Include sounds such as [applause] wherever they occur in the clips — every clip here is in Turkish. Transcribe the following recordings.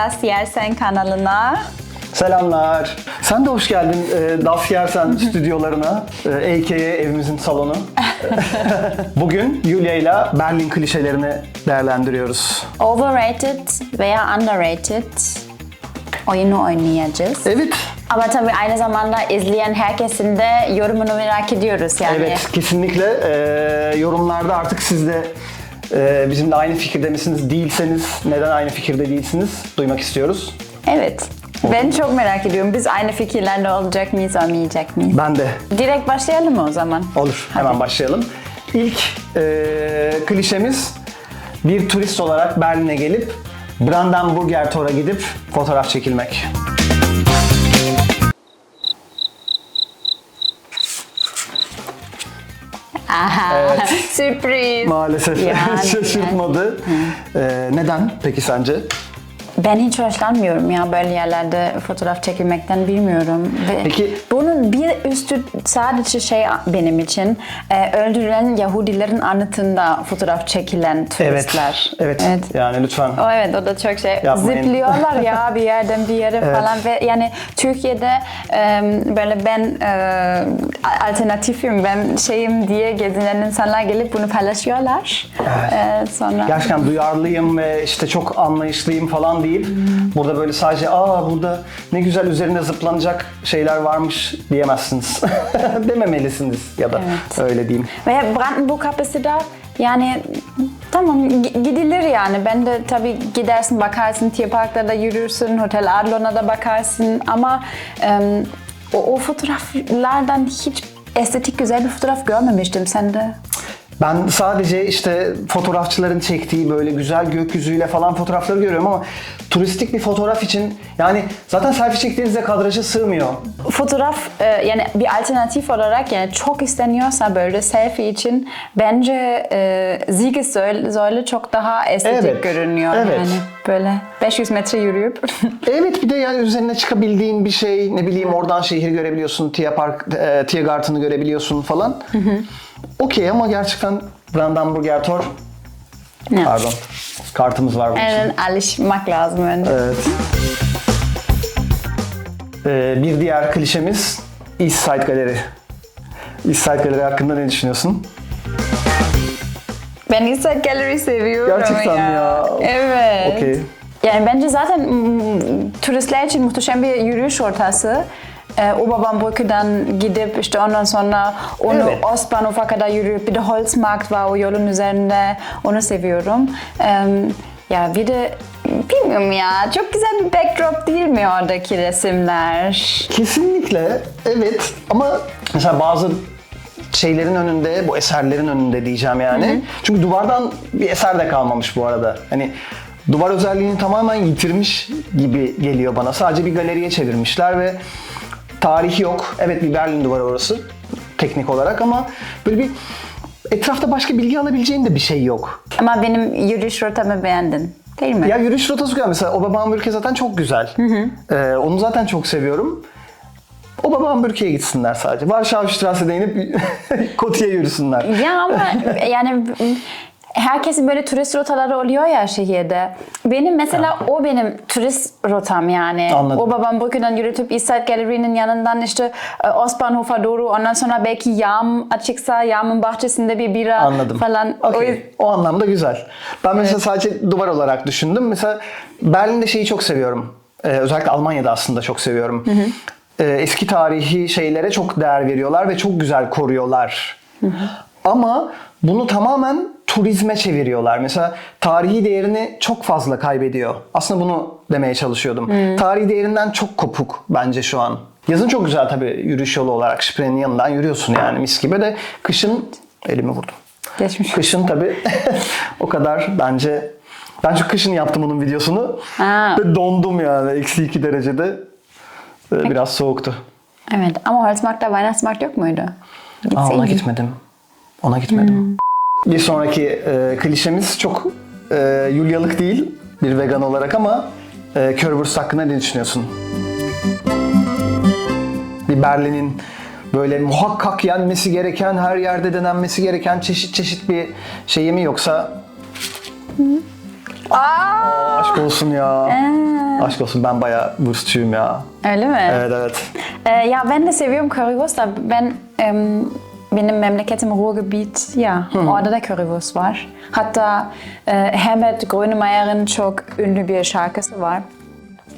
Das Yersen kanalına. Selamlar. Sen de hoş geldin e, Das Yersen stüdyolarına, e, a.k.a. evimizin salonu. [laughs] Bugün Yulia ile Berlin klişelerini değerlendiriyoruz. Overrated veya underrated oyunu oynayacağız. Evet, Ama tabii aynı zamanda izleyen herkesin de yorumunu merak ediyoruz yani. evet kesinlikle e, yorumlarda artık siz de e, bizimle aynı fikirde misiniz? Değilseniz neden aynı fikirde değilsiniz? Duymak istiyoruz. Evet. Ben çok merak ediyorum. Biz aynı fikirlerde olacak mıyız, olmayacak mıyız? Ben de. Direkt başlayalım mı o zaman? Olur, hemen başlayalım. İlk e, klişemiz bir turist olarak Berlin'e gelip Brandenburger Tor'a gidip fotoğraf çekilmek. Aha, sürpriz. Maalesef Yani, [laughs] şaşırtmadı. E, neden peki sence? Ben hiç hoşlanmıyorum ya böyle yerlerde fotoğraf çekilmekten bilmiyorum. Ve Peki- bunun bir üstü sadece şey benim için e, öldürülen Yahudilerin anıtında fotoğraf çekilen turistler. Evet. Yani lütfen. O evet o da çok şey. Yapmayın. Zıplıyorlar ya [laughs] bir yerden bir yere falan ve yani Türkiye'de e, böyle ben e, alternatifim ben şeyim diye gezinen insanlar gelip bunu paylaşıyorlar. E, sonra Gerçekten duyarlıyım ve işte çok anlayışlıyım falan deyip burada böyle sadece aa burada ne güzel üzerinde zıplanacak şeyler varmış diyemezsiniz. [laughs] Dememelisiniz ya da Evet. öyle diyeyim. Ve Brandenburg kapısı da yani tamam gi- gidilir yani. Ben de tabii gidersin bakarsın tierparklarda yürürsün, Hotel Adlon'a da bakarsın ama em, o, o fotoğraflardan hiç estetik güzel bir fotoğraf görmemiştim. Sen de Ben sadece işte fotoğrafçıların çektiği böyle güzel gökyüzüyle falan fotoğrafları görüyorum ama turistik bir fotoğraf için yani zaten selfie çektiğinizde kadraja sığmıyor. fotoğraf e, yani bir alternatif olarak yani çok isteniyorsa böyle selfie için bence e, Siegessäule çok daha estetik Evet, görünüyor evet. yani böyle 500 metre yürüyüp [laughs] Evet bir de yani üzerine çıkabildiğin bir şey ne bileyim oradan şehri görebiliyorsun, Tierpark, e, Tiergarten'ı görebiliyorsun falan. Okey ama gerçekten Brandenburger Tor Ne? pardon kartımız var bunun için. Alışmak lazım önce. Evet. Ee, bir diğer klişemiz East Side Galeri. East Side Galeri hakkında ne düşünüyorsun? Ben Side Gallery seviyorum Gerçekten ya. mi ya? Evet. Okey. Yani bence zaten mm, turistler için muhteşem bir yürüyüş ortası. Ee, Oberbaumbrücke'den gidip işte ondan sonra onu Evet. Ostbahnhof'a kadar yürüyüp bir de Holzmarkt var o yolun üzerinde. Onu seviyorum. Ee, ya bir de bilmiyorum ya çok güzel bir backdrop değil mi oradaki resimler? Kesinlikle evet ama mesela bazı şeylerin önünde, bu eserlerin önünde diyeceğim yani. Çünkü duvardan bir eser de kalmamış bu arada. Hani duvar özelliğini tamamen yitirmiş gibi geliyor bana. Sadece bir galeriye çevirmişler ve tarihi yok. Evet bir Berlin duvarı orası teknik olarak ama böyle bir etrafta başka bilgi alabileceğin de bir şey yok. Ama benim yürüyüş rotamı beğendin değil mi? Ya yürüyüş rotası güzel. Mesela Oberbaumbrücke zaten çok güzel. Ee, onu zaten çok seviyorum. Oberbaumbrücke'ye gitsinler sadece. Warschaustrasse'de inip [laughs] Koti'ye yürüsünler. Ya ama [laughs] yani herkesin böyle turist rotaları oluyor ya şehirde. Benim mesela o benim turist rotam yani. Anladım. O babam Brücke'den yürütüp East Side Gallery'nin yanından işte e, Ostbahnhof'a doğru ondan sonra belki Yam açıksa Yam'ın bahçesinde bir bira Anladım. falan. O Okey. yüzden- O anlamda güzel. Ben mesela sadece duvar olarak düşündüm. Mesela Berlin'de şeyi çok seviyorum. Ee, özellikle Almanya'da aslında çok seviyorum. Ee, eski tarihi şeylere çok değer veriyorlar ve çok güzel koruyorlar. Ama bunu tamamen turizme çeviriyorlar. Mesela tarihi değerini çok fazla kaybediyor. Aslında bunu demeye çalışıyordum. Tarihi değerinden çok kopuk bence şu an. Yazın çok güzel tabii yürüyüş yolu olarak Spree'nin yanından yürüyorsun yani mis gibi de kışın elimi vurdum. Geçmiş. Kışın tabii [laughs] o kadar bence ben şu kışın yaptım onun videosunu Ha. ve dondum yani eksi iki derecede Ee, biraz soğuktu. Evet ama Holzmarkt'ta Weihnachtsmarkt yok muydu? Aa, ona Gitseydin. gitmedim. Ona gitmedim. Bir sonraki e, klişemiz çok e, Yulyalık değil bir vegan olarak ama e, Currywurst hakkında ne düşünüyorsun? Bir Berlin'in böyle muhakkak yenmesi gereken, her yerde denenmesi gereken çeşit çeşit bir şeyi mi yoksa Aa, Aşk olsun ya. Aşk olsun ben bayağı wurstçuyum ya. öyle mi? Evet evet. Ee, ya ben de seviyorum currywurst da ben em, benim memleketim Ruhrgebiet ya orada da currywurst var. Hatta e, Herbert Grönemeyer'in çok ünlü bir şarkısı var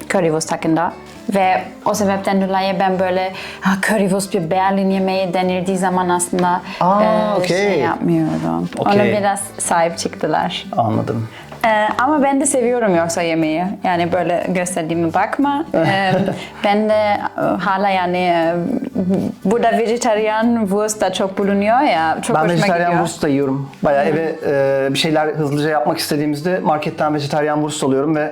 currywurst hakkında. Ve o sebepten dolayı ben böyle currywurst bir Berlin yemeği denildiği zaman aslında Aa, e, okey. şey yapmıyorum. Ona Okey. biraz sahip çıktılar. Anladım. Ee, ama ben de seviyorum yoksa yemeği. Yani böyle gösterdiğime bakma. Ee, [laughs] ben de e, hala yani e, burada vejetaryen wurst da çok bulunuyor ya. Çok Ben hoşuma vejetaryen gidiyor. wurst da yiyorum. Bayağı eve e, bir şeyler hızlıca yapmak istediğimizde marketten vejetaryen wurst alıyorum ve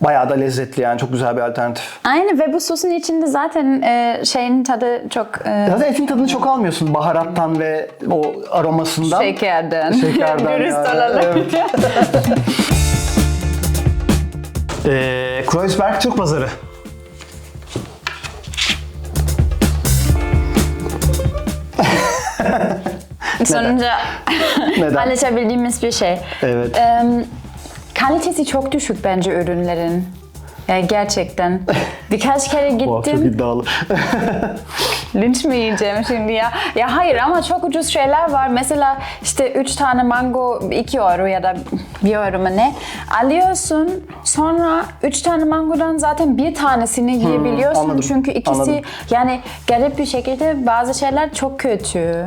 bayağı da lezzetli yani çok güzel bir alternatif. Aynı ve bu sosun içinde zaten e, şeyin tadı çok e, Zaten etin tadını çok almıyorsun baharattan ve o aromasından. şekerden. Şekerden [laughs] Dürüst yani, olalım. evet. Ee, [laughs] Kreuzberg Türk Pazarı. Sonuca Neden? [laughs] halledebildiğimiz bir şey. Evet. Ee, kalitesi çok düşük bence ürünlerin. Yani gerçekten. Birkaç kere [laughs] Wow, çok gittim. iddialı. [laughs] Linç mi yiyeceğim şimdi ya? Ya hayır ama çok ucuz şeyler var. Mesela işte 3 tane mango 2 euro ya da 1 euro mu ne? Alıyorsun sonra 3 tane mangodan zaten bir tanesini yiyebiliyorsun. anladım, Çünkü ikisi anladım. yani garip bir şekilde bazı şeyler çok kötü.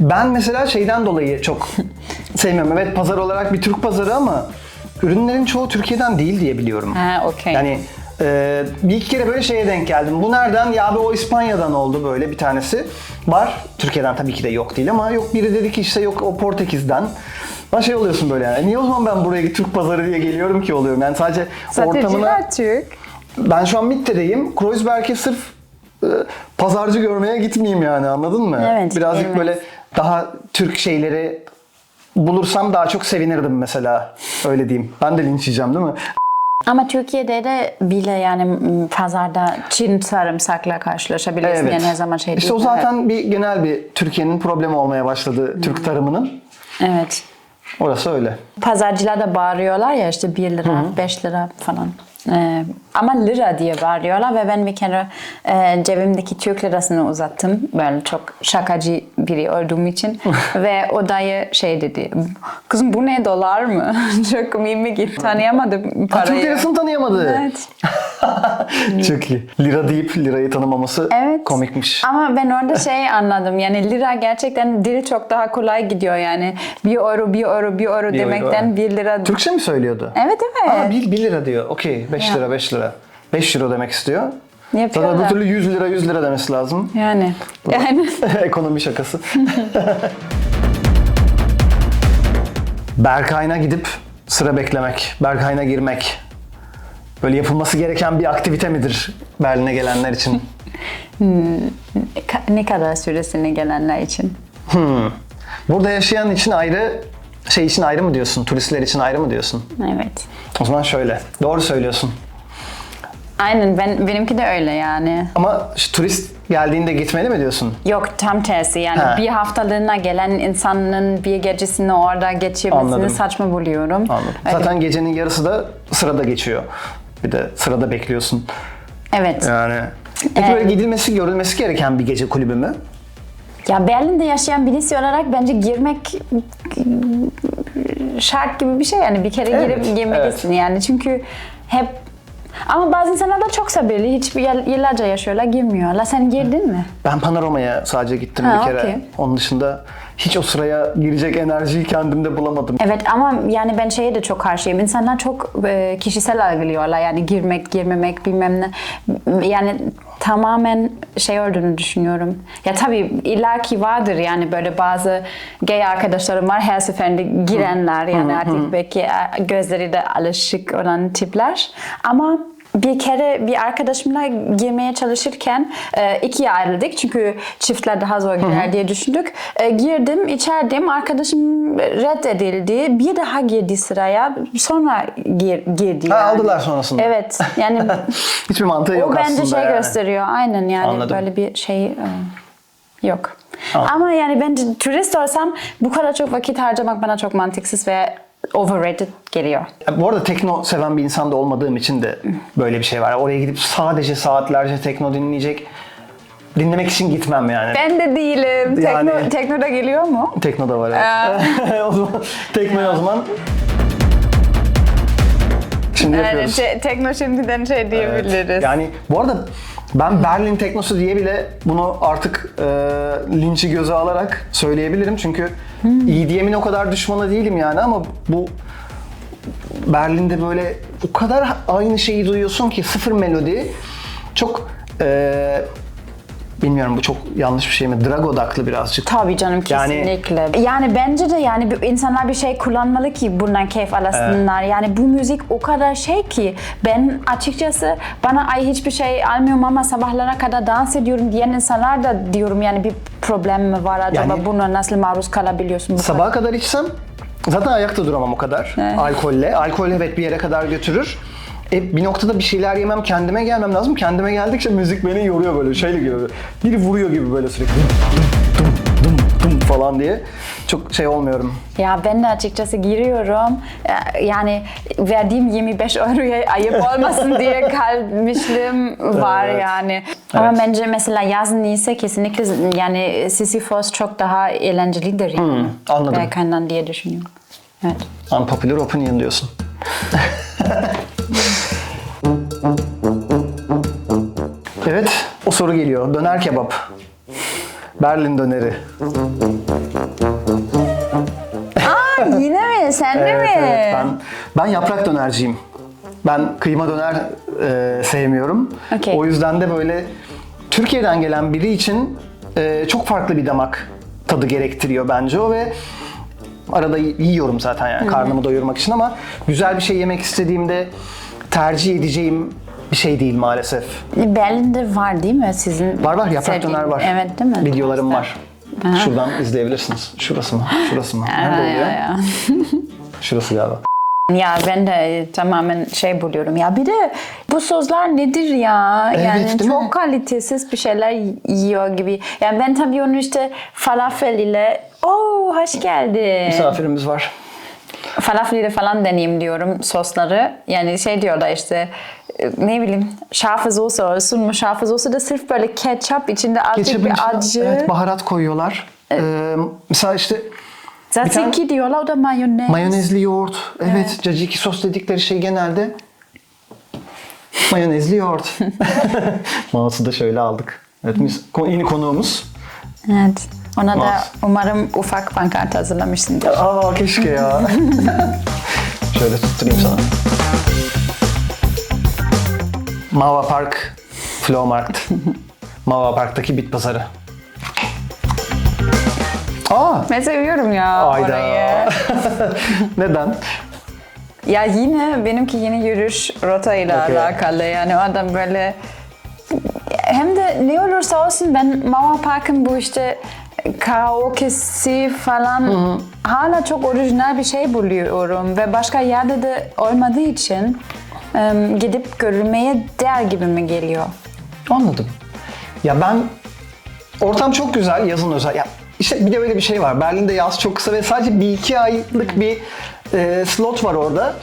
Ben mesela şeyden dolayı çok [laughs] sevmiyorum. Evet pazar olarak bir Türk pazarı ama ürünlerin çoğu Türkiye'den değil diye biliyorum. Ha okey. Yani e, bir iki kere böyle şeye denk geldim. Bu nereden? Ya abi o İspanya'dan oldu böyle bir tanesi. Var. Türkiye'den tabii ki de yok değil ama yok biri dedi ki işte yok o Portekiz'den. Ben şey oluyorsun böyle yani. Niye o zaman ben buraya Türk pazarı diye geliyorum ki oluyorum. Yani sadece ortamına... Satıcılar Türk. Ben şu an Mitte'deyim. Kreuzberg'e sırf e, pazarcı görmeye gitmeyeyim yani anladın mı? Evet, Birazcık evet. böyle daha Türk şeyleri bulursam daha çok sevinirdim mesela. Öyle diyeyim. Ben de linç yiyeceğim değil mi? Ama Türkiye'de de bile yani pazarda Çin sarımsakla karşılaşabilirsin. Yani her zaman şey İşte değil. o zaten bir genel bir Türkiye'nin problemi olmaya başladı Türk tarımının. Evet. Orası öyle. Pazarcılar da bağırıyorlar ya işte 1 lira, 5 lira falan. Ee, ama lira diye bağırıyorlar ve ben bir kere e, cebimdeki Türk lirasını uzattım. Böyle çok şakacı biri olduğum için. [laughs] ve o dayı şey dedi. Kızım bu ne dolar mı? [laughs] çok komik gitti. Tanıyamadım Ha, Türk parayı. lirasını tanıyamadı. Evet. [laughs] Çok iyi. Lira deyip lirayı tanımaması Evet. komikmiş. Ama ben orada şey anladım. Yani lira gerçekten dil çok daha kolay gidiyor yani. Bir euro, bir euro, bir euro Bir euro, demekten evet. bir lira. Türkçe mi söylüyordu? Evet evet. Aa, 1, lira diyor. Okey. 5 Ya. lira 5 lira. 5 euro demek istiyor. Yapıyorlar. Zaten bu türlü 100 lira 100 lira demesi lazım. Yani. Yani. [laughs] Ekonomi şakası. [laughs] Berkay'ına gidip sıra beklemek, Berkay'ına girmek. Böyle yapılması gereken bir aktivite midir Berlin'e gelenler için? [laughs] Ka- ne kadar süresine gelenler için. Burada yaşayan için ayrı, şey için ayrı mı diyorsun? Turistler için ayrı mı diyorsun? Evet. O zaman şöyle. Doğru söylüyorsun. Aynen ben benimki de öyle yani. Ama şu turist geldiğinde gitmeli mi diyorsun? Yok tam tersi yani Ha. bir haftalığına gelen insanın bir gecesini orada geçirmesini Anladım. saçma buluyorum. Anladım. Öyle- Zaten gecenin yarısı da sırada geçiyor. Bir de sırada bekliyorsun. Evet. Yani Peki böyle gidilmesi, görülmesi gereken bir gece kulübü mü? Ya Berlin'de yaşayan birisi olarak bence girmek şart gibi bir şey yani bir kere Evet, girip girmelisin yani çünkü hep ama bazı insanlar da çok sabırlı hiç yıllarca yaşıyorlar girmiyorlar. Sen girdin mi? Ben Panorama'ya sadece gittim Ha, bir kere. okey. Onun dışında hiç o sıraya girecek enerjiyi kendimde bulamadım. Evet ama yani ben şeye de çok karşıyım. İnsanlar çok e, kişisel algılıyorlar. Yani girmek, girmemek bilmem ne. Yani tamamen şey olduğunu düşünüyorum. Ya tabii illaki vardır yani böyle bazı gay arkadaşlarım var her seferinde girenler yani artık belki e, gözleri de alışık olan tipler. Ama bir kere bir arkadaşımla girmeye çalışırken e, ikiye ayrıldık çünkü çiftler daha zor girer diye düşündük. E, girdim, içerdim. Arkadaşım reddedildi. Bir daha girdi sıraya. Sonra gir, girdi. Ha, yani. aldılar sonrasında. Evet. Yani [laughs] Hiçbir mantığı yok o bence aslında şey yani. gösteriyor. Aynen yani Anladım. böyle bir şey e, yok. Anladım. Ama yani bence turist olsam bu kadar çok vakit harcamak bana çok mantıksız ve overrated geliyor. Bu arada tekno seven bir insan da olmadığım için de böyle bir şey var. Oraya gidip sadece saatlerce tekno dinleyecek, dinlemek için gitmem yani. Ben de değilim. Yani- Tekno, tekno da geliyor mu? Tekno da var evet. [laughs] o zaman tekno o zaman. Şimdi Yani yapıyoruz. te- tekno şimdiden şey Evet. diyebiliriz. Yani bu arada ben Berlin teknosu diye bile bunu artık e, linçi göze alarak söyleyebilirim. Çünkü Hmm. EDM'in o kadar düşmanı değilim yani ama bu Berlin'de böyle o kadar aynı şeyi duyuyorsun ki sıfır melodi çok e, bilmiyorum bu çok yanlış bir şey mi? Drag odaklı birazcık. Tabii canım Yani- kesinlikle. Yani, bence de yani insanlar bir şey kullanmalı ki bundan keyif alasınlar. Yani bu müzik o kadar şey ki ben açıkçası bana ay hiçbir şey almıyorum ama sabahlara kadar dans ediyorum diyen insanlar da diyorum yani bir problem mi var acaba Yani- buna nasıl maruz kalabiliyorsun bu Sabaha kadar içsem zaten ayakta duramam o kadar. Evet. Alkolle. Alkol evet bir yere kadar götürür. E, bir noktada bir şeyler yemem, kendime gelmem lazım. Kendime geldikçe müzik beni yoruyor böyle şeyli gibi. Biri vuruyor gibi böyle sürekli. Dum dum dum dum falan diye. Çok şey olmuyorum. Ya ben de açıkçası giriyorum. Ee, Yani verdiğim 25 euroya ayıp [laughs] olmasın diye kalmışlığım var Evet. yani. Ama Evet. bence mesela yazın ise kesinlikle yani Sisyphos çok daha eğlencelidir yani. Hmm, anladım. Berkan'dan diye düşünüyorum. Evet. Unpopular opinion diyorsun. [laughs] evet, o soru geliyor. Döner kebap. Berlin döneri. Yine mi? Sen de mi? evet. Ben, ben yaprak dönerciyim. Ben kıyma döner e, sevmiyorum. Okey. O yüzden de böyle Türkiye'den gelen biri için e, çok farklı bir damak tadı gerektiriyor bence o ve arada yiyorum zaten yani karnımı doyurmak için ama güzel bir şey yemek istediğimde tercih edeceğim bir şey değil maalesef. Berlin'de var değil mi sizin? Var var yaprak sevdiğin- döner var. Evet değil mi? Videolarım var. Şuradan izleyebilirsiniz. Şurası mı? Şurası mı? Nerede oluyor? ya, ya. [laughs] Şurası galiba. Ya ben de tamamen şey buluyorum ya bir de bu sözler nedir ya Evet, yani değil çok mi? kalitesiz bir şeyler yiyor gibi. Yani ben tabii onu işte falafel ile oh hoş geldin. Misafirimiz var. Falafel ile falan deneyeyim diyorum sosları. Yani şey diyorlar işte e, ne bileyim şarfı sosu olsun mu şarfı sosu da sırf böyle ketçap içinde azıcık Ketçapın bir içine, acı. Evet, baharat koyuyorlar. Ee, mesela işte tane- Tzatziki diyorlar o da mayonez. mayonezli yoğurt. Evet, caciki sos dedikleri şey genelde mayonezli yoğurt. [laughs] [laughs] Mouse'u da şöyle aldık. Evet, yeni konuğumuz. Evet. Ona da Mouse. umarım ufak pankart hazırlamışsındır. Aa keşke ya. [laughs] şöyle tutturayım sana. Mava Park Flow Market. [laughs] Mava Park'taki bit pazarı. Aa! Ben seviyorum ya Ayda. orayı. [laughs] Neden? Ya yine benimki yeni yürüyüş rotayla Okey. alakalı. Yani o adam böyle hem de ne olursa olsun ben Mama Park'ın bu işte karaoke'si falan hala çok orijinal bir şey buluyorum ve başka yerde de olmadığı için em, gidip görülmeye değer gibi mi geliyor? Anladım. Ya ben ortam çok güzel yazın özel. Ya işte bir de öyle bir şey var. Berlin'de yaz çok kısa ve sadece bir iki aylık bir e, slot var orada.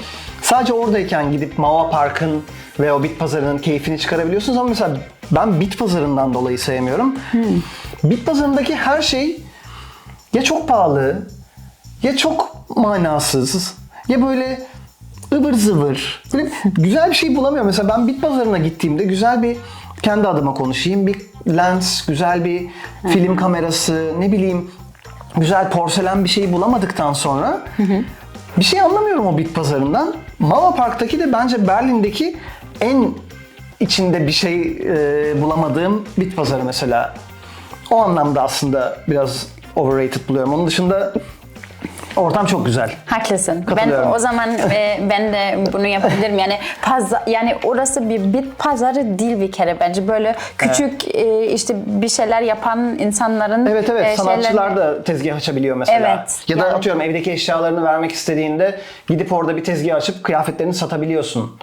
Sadece oradayken gidip Mava Park'ın ve o bit pazarının keyfini çıkarabiliyorsunuz ama mesela ben bit pazarından dolayı sevmiyorum. Bit pazarındaki her şey ya çok pahalı ya çok manasız ya böyle ıvır zıvır. Böyle güzel bir şey bulamıyorum. Mesela ben bit pazarına gittiğimde güzel bir kendi adıma konuşayım. Bir lens, güzel bir film kamerası, ne bileyim güzel porselen bir şey bulamadıktan sonra bir şey anlamıyorum o bit pazarından. Mama Park'taki de bence Berlin'deki en içinde bir şey e, bulamadığım bit pazarı mesela. O anlamda aslında biraz overrated buluyorum. Onun dışında ortam çok güzel. Haklısın. Ben o zaman e, ben de bunu yapabilirim. Yani pazar, yani orası bir bit pazarı değil bir kere bence. Böyle küçük e, işte bir şeyler yapan insanların Evet evet e, sanatçılar şeylerini- da tezgah açabiliyor mesela. Evet, Ya da yani- atıyorum evdeki eşyalarını vermek istediğinde gidip orada bir tezgah açıp kıyafetlerini satabiliyorsun.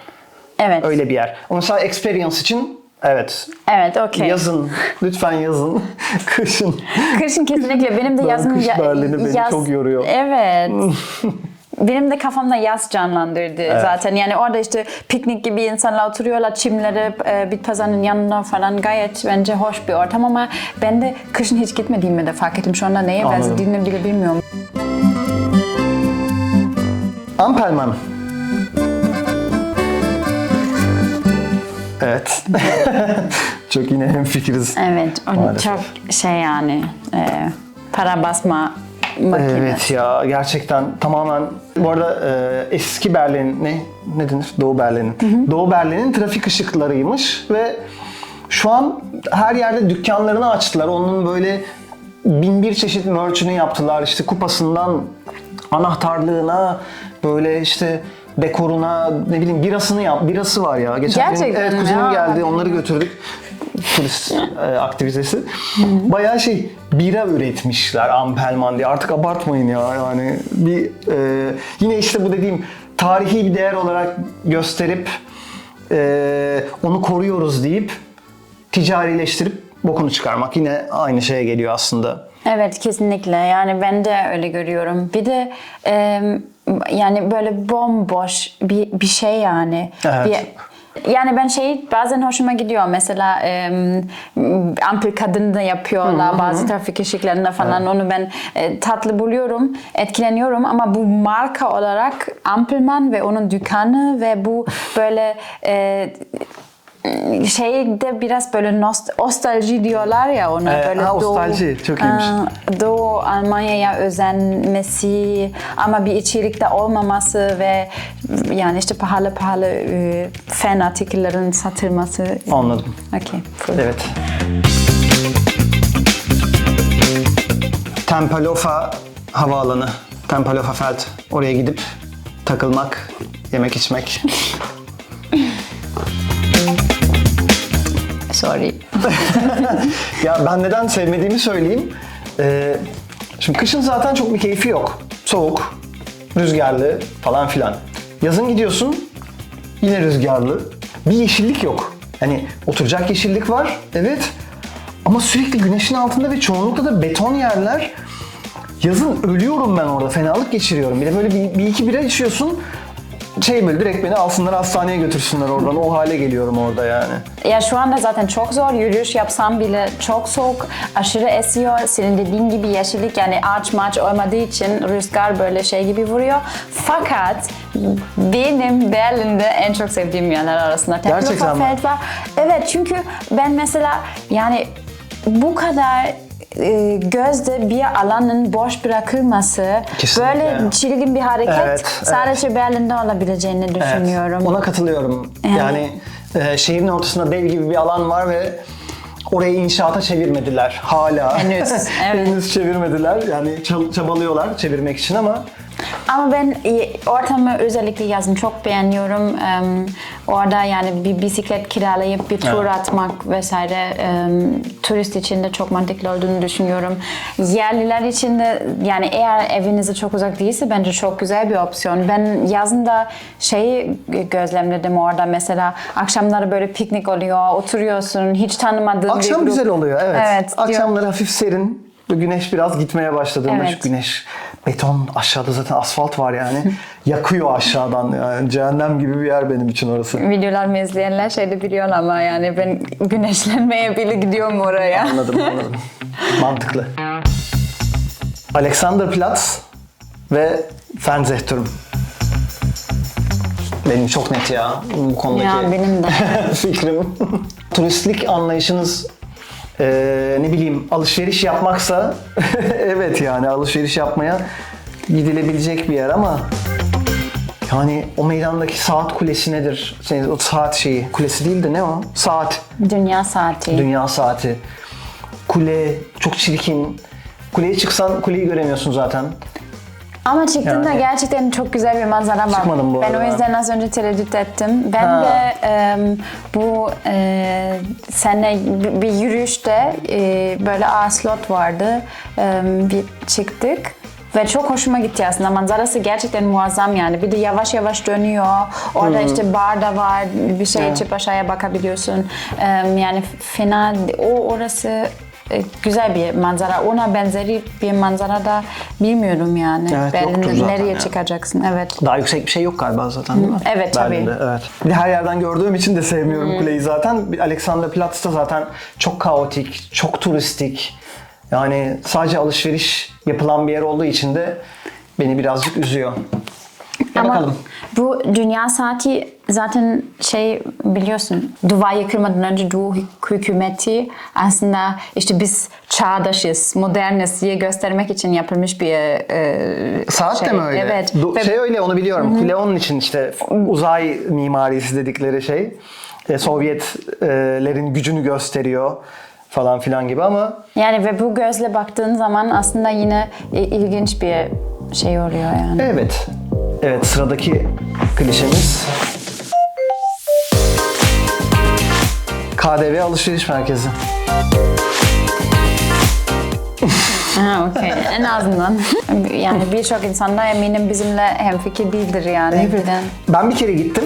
Evet. Öyle bir yer. O mesela experience için evet Evet, okey. yazın [laughs] lütfen yazın. [laughs] Kışın. Kışın kesinlikle benim de Ben yazın kış Berlin'i beni çok yoruyor. Evet. [laughs] benim de kafamda yaz canlandırdı zaten. Yani orada işte piknik gibi insanlar oturuyorlar çimleri e, bit pazarının yanına falan gayet bence hoş bir ortam ama ben de kışın hiç gitmediğimi de fark ettim. Şu anda neye benzediğini bile bilmiyorum. Ampelman. Evet. [laughs] çok yine hemfikiriz. Evet, o Maalesef. çok şey yani e, para basma makinesi. Evet ya gerçekten tamamen bu arada e, eski Berlin ne ne denir? Doğu Berlin'in. Doğu Berlin'in trafik ışıklarıymış ve şu an her yerde dükkanlarını açtılar. Onun böyle bin bir çeşit merch'ünü yaptılar. İşte kupasından anahtarlığına böyle işte dekoruna ne bileyim birasını yap. Birası var ya. Geçen gün- Gerçekten evet mi? kuzenim Ya. geldi. Onları götürdük. Turist e, aktivitesi. Bayağı şey bira üretmişler Ampelman diye. Artık abartmayın ya yani. Bir e, yine işte bu dediğim tarihi bir değer olarak gösterip e, onu koruyoruz deyip ticarileştirip bokunu çıkarmak yine aynı şeye geliyor aslında. Evet kesinlikle yani ben de öyle görüyorum. Bir de e, yani böyle bomboş bir, bir şey yani. Evet. Bir- yani ben şey bazen hoşuma gidiyor. Mesela e, ampul kadın da yapıyorlar bazı trafik ışıklarında falan. Onu ben e, tatlı buluyorum etkileniyorum. Ama bu marka olarak Ampelman ve onun dükkanı ve bu böyle e, şeyde biraz böyle nost- nostalji diyorlar ya ona Ee, böyle ha, Doğu- nostalji, çok iyiymiş. Doğu Almanya'ya özenmesi ama bir içerikte olmaması ve yani işte pahalı pahalı e, fan artikellerin satılması. Anladım. Okay, cool. Evet. Tempelhofer havaalanı. Tempelhofer Feld. Oraya gidip takılmak, yemek içmek. [laughs] Sorry. [laughs] ya ben neden sevmediğimi söyleyeyim. Ee, şimdi kışın zaten çok bir keyfi yok. Soğuk, rüzgarlı falan filan. Yazın gidiyorsun yine rüzgarlı. Bir yeşillik yok. Hani oturacak yeşillik var evet. Ama sürekli güneşin altında ve çoğunlukla da beton yerler. Yazın ölüyorum ben orada. Fenalık geçiriyorum. Bir de böyle bir, bir iki bira içiyorsun. Şey böyle direkt beni alsınlar hastaneye götürsünler oradan. O hale geliyorum orada yani. Ya şu anda zaten çok zor. Yürüyüş yapsam bile çok soğuk. Aşırı esiyor. Senin dediğin gibi yeşillik yani ağaç maç olmadığı için rüzgar böyle şey gibi vuruyor. Fakat benim Berlin'de en çok sevdiğim yerler arasında Gerçekten mi? Var. Evet çünkü ben mesela yani bu kadar gözde bir alanın boş bırakılması Kesinlikle. böyle çirkin bir hareket Evet, sadece Berlin'de olabileceğini düşünüyorum. Ona katılıyorum. Yani e, şehrin ortasında dev gibi bir alan var ve orayı inşaata çevirmediler hala. Henüz, [laughs] evet. Henüz çevirmediler. Yani çabalıyorlar çevirmek için ama Ama ben e, ortamı özellikle yazın çok beğeniyorum. Em, orada yani bir bisiklet kiralayıp bir tur Evet. atmak vesaire em, turist için de çok mantıklı olduğunu düşünüyorum. Yerliler için de yani eğer evinize çok uzak değilse bence çok güzel bir opsiyon. Ben yazın da şeyi gözlemledim orada mesela akşamları böyle piknik oluyor, oturuyorsun, hiç tanımadığın bir akşam grup. güzel oluyor evet. Evet. diyor- Akşamları hafif serin. Güneş biraz gitmeye başladığında Evet. şu güneş beton aşağıda zaten asfalt var yani. [laughs] Yakıyor aşağıdan yani. Cehennem gibi bir yer benim için orası. Videolarımı izleyenler şeyde biliyor ama yani ben güneşlenmeye bile gidiyorum oraya. Anladım anladım. [laughs] Mantıklı. Alexanderplatz ve Fernsehturm. Benim çok net ya bu konudaki Ya benim de. [laughs] fikrim. Turistlik anlayışınız eee, ne bileyim alışveriş yapmaksa [laughs] evet yani alışveriş yapmaya gidilebilecek bir yer ama yani o meydandaki saat kulesi nedir? Şey, o saat şeyi. Kulesi değil de ne o? Saat. Dünya saati. Dünya saati. Kule çok çirkin. Kuleye çıksan kuleyi göremiyorsun zaten. Ama çıktığında Yani- gerçekten çok güzel bir manzara var. Çıkmadım bu ben arada. o yüzden az önce tereddüt ettim. Ben Ha. de em, bu e, sene bir- yürüyüşte e, böyle A slot vardı. Em, bir çıktık. Ve çok hoşuma gitti aslında. Manzarası gerçekten muazzam yani. Bir de yavaş yavaş dönüyor. Orada işte bar da var. Bir şey içip aşağıya bakabiliyorsun. Yani fena. O orası e, güzel bir manzara. Ona benzeri bir manzara da bilmiyorum yani. Evet, Berlin'de nereye yani. çıkacaksın? Evet. Daha yüksek bir şey yok galiba zaten değil mi? Evet, tabii. Berlin'de, evet. Bir her yerden gördüğüm için de sevmiyorum kuleyi zaten. Alexanderplatz da zaten çok kaotik, çok turistik. Yani sadece alışveriş yapılan bir yer olduğu için de beni birazcık üzüyor. E Ama bakalım. bu dünya saati zaten şey biliyorsun duvar yıkılmadan önce du hükümeti aslında işte biz çağdaşız, moderniz diye göstermek için yapılmış bir e, Saat şey. de mi öyle? Evet. Du- Ve- şey öyle onu biliyorum. Kule onun için işte uzay mimarisi dedikleri şey. E, Sovyetlerin gücünü gösteriyor falan filan gibi ama yani ve bu gözle baktığın zaman aslında yine e, ilginç bir şey oluyor yani. Evet. Evet sıradaki klişemiz KDV alışveriş merkezi. Ha, okey. En azından. [laughs] yani birçok insan da eminim bizimle hemfikir değildir yani. Evet. Giden. Ben bir kere gittim.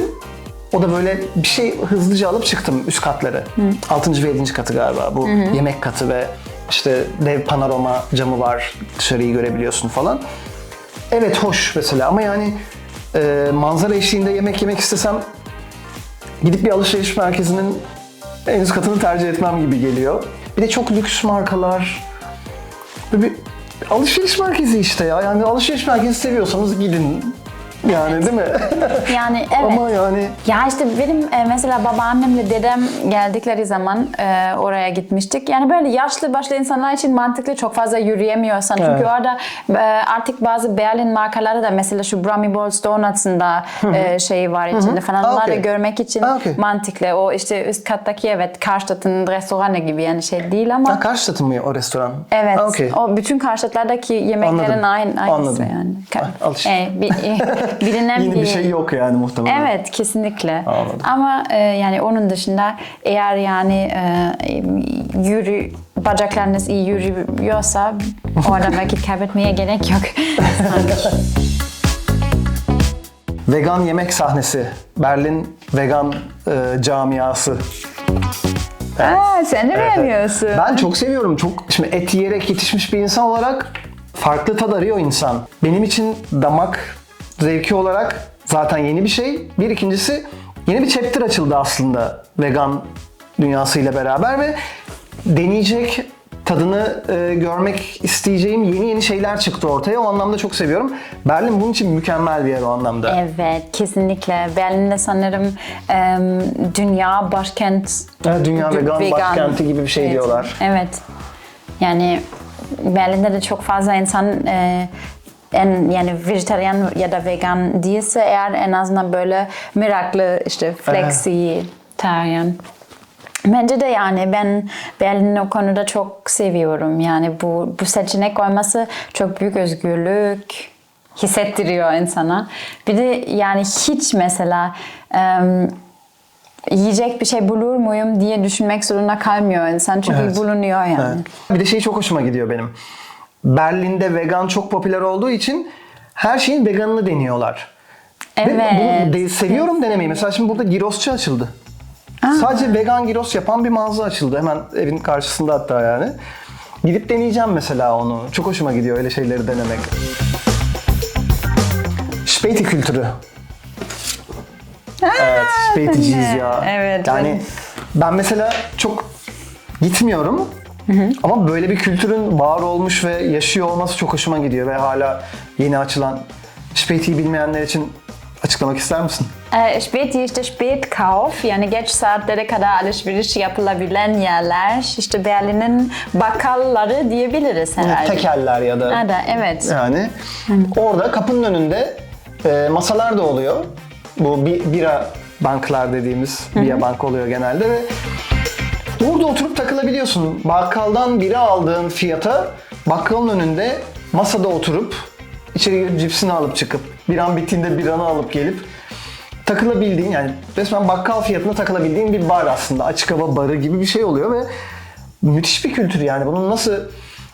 O da böyle bir şey hızlıca alıp çıktım üst katları. 6. ve 7. katı galiba. Bu yemek katı ve işte dev panorama camı var. Dışarıyı görebiliyorsun falan. Evet hoş mesela ama yani e, manzara eşliğinde yemek yemek istesem gidip bir alışveriş merkezinin en üst katını tercih etmem gibi geliyor. Bir de çok lüks markalar. Böyle bir alışveriş merkezi işte ya. Yani alışveriş merkezi seviyorsanız gidin. Yani değil mi? [laughs] Yani evet. Ama yani Ya işte benim e, mesela babaannemle dedem geldikleri zaman e, oraya gitmiştik. Yani böyle yaşlı başlı insanlar için mantıklı çok fazla yürüyemiyorsan. Çünkü Evet. orada e, artık bazı Berlin markaları da mesela şu Bramibol Donuts'ın da e, şeyi var içinde falan. Onları okey. görmek için okey. mantıklı. O işte üst kattaki evet Karstadt'ın restoranı gibi yani şey değil ama. ha, Karşıt'ın mı o restoran? Evet. Ha, okey. O bütün Karşıtlardaki yemeklerin Anladım. aynı, aynısı Anladım. yani. Ah, al işte. E, [laughs] [laughs] bilinen Yeni bir şey yok yani muhtemelen. Evet kesinlikle. Anladım. Ama e, yani onun dışında eğer yani e, yürü bacaklarınız iyi yürüyorsa orada vakit [laughs] kaybetmeye gerek yok. [laughs] Vegan yemek sahnesi. Berlin vegan e, camiası. Aa, sen de Evet. beğeniyorsun. Ben çok seviyorum. Çok şimdi et yiyerek yetişmiş bir insan olarak farklı tad arıyor insan. Benim için damak zevki olarak zaten yeni bir şey. Bir ikincisi yeni bir chapter açıldı aslında vegan dünyasıyla beraber ve deneyecek tadını e, görmek isteyeceğim yeni yeni şeyler çıktı ortaya. O anlamda çok seviyorum. Berlin bunun için mükemmel bir yer o anlamda. Evet, kesinlikle. Berlin'de sanırım em, dünya başkent... Evet, dünya vegan başkenti gibi bir şey Evet, diyorlar. Evet. Yani Berlin'de de çok fazla insan e, en yani vejetaryen ya da vegan değilse eğer en azından böyle meraklı işte flexitarian. Bence de yani ben Berlin'i o konuda çok seviyorum. Yani bu bu seçenek olması çok büyük özgürlük hissettiriyor insana. Bir de yani hiç mesela em, yiyecek bir şey bulur muyum diye düşünmek zorunda kalmıyor insan. Çünkü Evet. bulunuyor yani. Evet. Bir de şey çok hoşuma gidiyor benim. Berlin'de vegan çok popüler olduğu için her şeyin veganını deniyorlar. Ve Evet. bunu de- seviyorum denemeyi. Mesela şimdi burada girosçu açıldı. Sadece vegan giros yapan bir mağaza açıldı. Hemen evin karşısında hatta yani. Gidip deneyeceğim mesela onu. Çok hoşuma gidiyor öyle şeyleri denemek. Späti kültürü. Evet, Späticiyiz ya. Evet, Yani ben mesela çok gitmiyorum. Ama böyle bir kültürün var olmuş ve yaşıyor olması çok hoşuma gidiyor ve hala yeni açılan Späti'yi bilmeyenler için açıklamak ister misin? Äh, Späti işte Spätkauf yani geç saatlere kadar alışveriş yapılabilen yerler. İşte Berlin'in bakkalları diyebiliriz herhalde. Tekeller ya da Ha da, evet. yani orada kapının önünde e, masalar da oluyor. Bu bi- bira banklar dediğimiz bira bank oluyor genelde ve orada oturup takılabiliyorsun. Bakkaldan bira aldığın fiyata bakkalın önünde masada oturup içeri girip cipsini alıp çıkıp bir an bittiğinde biranı alıp gelip takılabildiğin yani resmen bakkal fiyatına takılabildiğin bir bar aslında. Açık hava barı gibi bir şey oluyor ve müthiş bir kültür yani. Bunun nasıl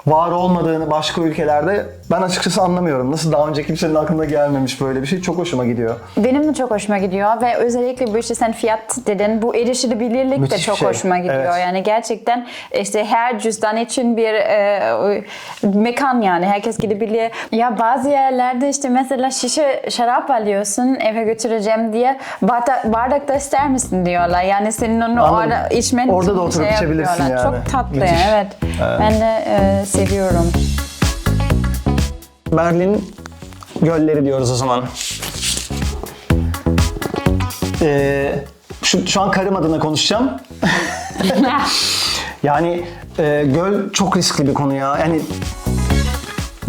var olmadığını başka ülkelerde ben açıkçası anlamıyorum. Nasıl daha önce kimsenin aklına gelmemiş böyle bir şey. Çok hoşuma gidiyor. Benim de çok hoşuma gidiyor ve özellikle bu işte sen fiyat dedin bu erişilebilirlik de Müthiş bir çok şey. hoşuma gidiyor. Evet. Yani gerçekten işte her cüzdan için bir e, mekan yani herkes gidebiliyor. Ya bazı yerlerde işte mesela şişe şarap alıyorsun eve götüreceğim diye bardak, bardakta ister misin diyorlar. Yani senin onu Anladım. orada içmen Orada da oturup şey içebilirsin yapıyorlar. yani. Çok tatlı Müthiş. evet. Ben de e, seviyorum. Berlin gölleri diyoruz o zaman. Ee, şu, şu an karım adına konuşacağım. [laughs] Yani e, göl çok riskli bir konu ya. Yani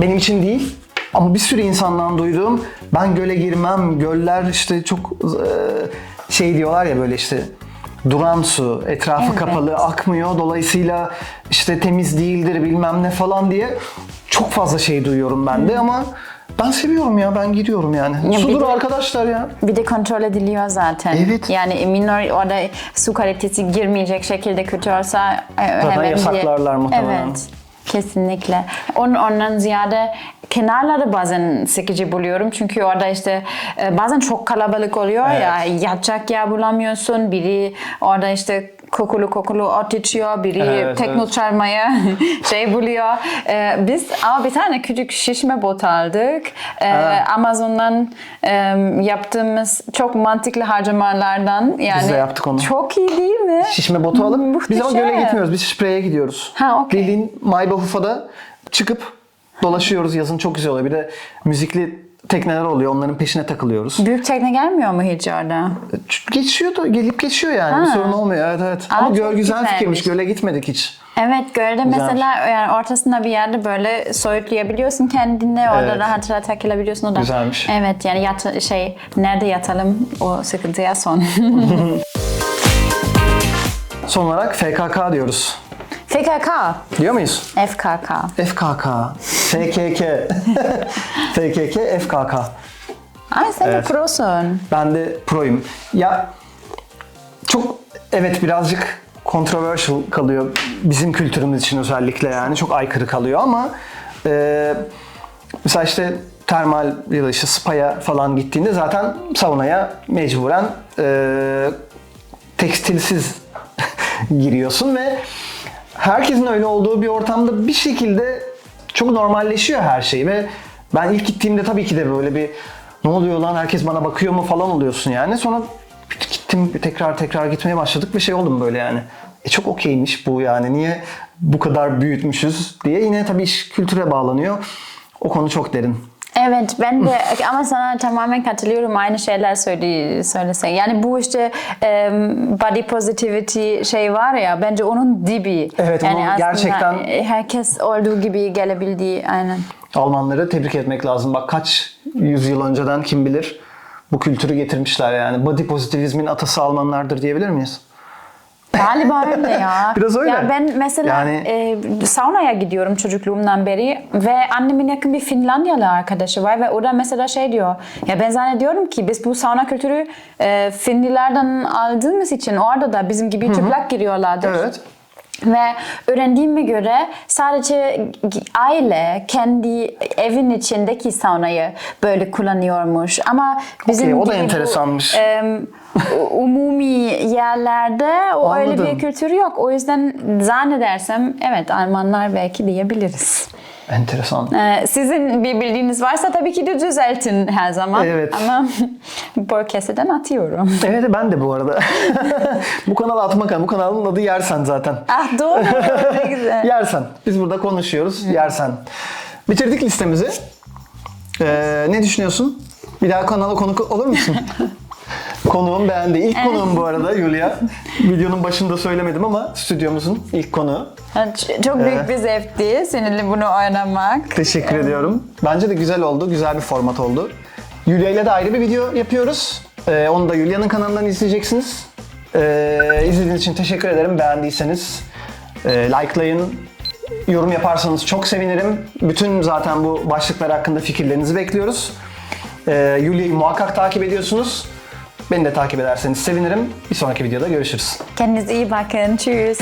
benim için değil ama bir sürü insandan duyduğum ben göle girmem, göller işte çok e, şey diyorlar ya böyle işte duran su, etrafı Evet. kapalı, akmıyor. Dolayısıyla işte temiz değildir bilmem ne falan diye çok fazla şey duyuyorum ben de ama ben seviyorum ya ben gidiyorum yani. Ya Sudur de- arkadaşlar ya. Bir de kontrol ediliyor zaten. Evet. Yani minor orada su kalitesi girmeyecek şekilde kötü olsa e, hemen bir- yasaklarlar muhtemelen. Evet. Kesinlikle. On, ondan ziyade kenarları bazen sıkıcı buluyorum. Çünkü orada işte e, bazen çok kalabalık oluyor ya. Yatacak yer bulamıyorsun. Biri orada işte kokulu kokulu ot içiyor. Biri Evet, tekno evet. çalmaya [laughs] şey buluyor. E, biz ama bir tane küçük şişme bot aldık. E, Ha. Amazon'dan e, yaptığımız çok mantıklı harcamalardan yani Biz de yaptık onu. çok iyi değil mi? Şişme botu alıp biz ama göle Muhteşem. gitmiyoruz. Biz spreye gidiyoruz. Ha, okey. Bildiğin Maybachufa'da çıkıp dolaşıyoruz. Yazın çok güzel oluyor. Bir de müzikli tekneler oluyor. Onların peşine takılıyoruz. Büyük tekne gelmiyor mu hiç orada? Geçiyor da gelip geçiyor yani. Bir Ha. sorun olmuyor. Evet evet. Aa, ama göl güzel fikirmiş. güzelmiş. Göle gitmedik hiç. Evet gölde mesela yani ortasında bir yerde böyle soyutlayabiliyorsun kendini orada Evet. rahat rahat takılabiliyorsun o da. Güzelmiş. Evet yani yat, şey nerede yatalım o sıkıntıya son. [laughs] Son olarak FKK diyoruz. FKK, Diyor muyuz? FKK. FKK, FKK, [laughs] FKK, FKK. Ay sen Evet. de prosun. Ben de proyum. Ya çok evet birazcık controversial kalıyor bizim kültürümüz için özellikle yani çok aykırı kalıyor ama e, mesela işte termal ya da işte spa'ya falan gittiğinde zaten saunaya mecburen e, tekstilsiz [laughs] giriyorsun ve herkesin öyle olduğu bir ortamda bir şekilde çok normalleşiyor her şey ve ben ilk gittiğimde tabii ki de böyle bir ne oluyor lan herkes bana bakıyor mu falan oluyorsun yani. Sonra gittim tekrar tekrar gitmeye başladık bir şey oldum böyle yani. E çok okeymiş bu yani niye bu kadar büyütmüşüz diye yine tabii iş kültüre bağlanıyor. O konu çok derin. Evet ben de [laughs] ama sana tamamen katılıyorum aynı şeyler söyle, söylese. Yani bu işte em, body positivity şey var ya bence onun dibi. Evet, yani gerçekten- herkes olduğu gibi gelebildiği aynen. Almanları tebrik etmek lazım. Bak kaç yüzyıl önceden kim bilir bu kültürü getirmişler yani. Body pozitivizmin atası Almanlardır diyebilir miyiz? Galiba öyle ya. [laughs] Biraz öyle. Ya ben mesela Yani- e, saunaya gidiyorum çocukluğumdan beri ve annemin yakın bir Finlandiyalı arkadaşı var ve o da mesela şey diyor. Ya ben zannediyorum ki biz bu sauna kültürü e, Finlilerden aldığımız için orada da bizim gibi çıplak giriyorlardır. Evet. Ve öğrendiğime göre sadece aile kendi evin içindeki saunayı böyle kullanıyormuş. Ama bizim o da gibi bu, enteresanmış. em, umumi yerlerde o öyle Anladım. bir kültür yok. O yüzden zannedersem evet Almanlar belki diyebiliriz. Enteresan. Ee, sizin bir bildiğiniz varsa tabii ki de düzeltin her zaman. Evet. Ama [laughs] bu keseden atıyorum. [laughs] Evet ben de bu arada. [laughs] bu kanala atmak bu kanalın adı Yersen zaten. ah doğru. ne güzel. Yersen. Biz burada konuşuyoruz. Yersen. Bitirdik listemizi. Ee, ne düşünüyorsun? Bir daha kanala konuk olur musun? Konuğum beğendi. İlk konuğum bu arada Yulia. [laughs] Videonun başında söylemedim ama stüdyomuzun ilk konuğu. Ç- Çok büyük bir zevkti seninle bunu oynamak. Teşekkür ediyorum. Bence de güzel oldu. Güzel bir format oldu. Yulia ile de ayrı bir video yapıyoruz. Ee, onu da Yulia'nın kanalından izleyeceksiniz. Ee, izlediğiniz için teşekkür ederim. Beğendiyseniz e, likelayın. Yorum yaparsanız çok sevinirim. Bütün zaten bu başlıklar hakkında fikirlerinizi bekliyoruz. Ee, Yulia'yı muhakkak takip ediyorsunuz. Beni de takip ederseniz sevinirim. Bir sonraki videoda görüşürüz. Kendinize iyi bakın. Tschüss.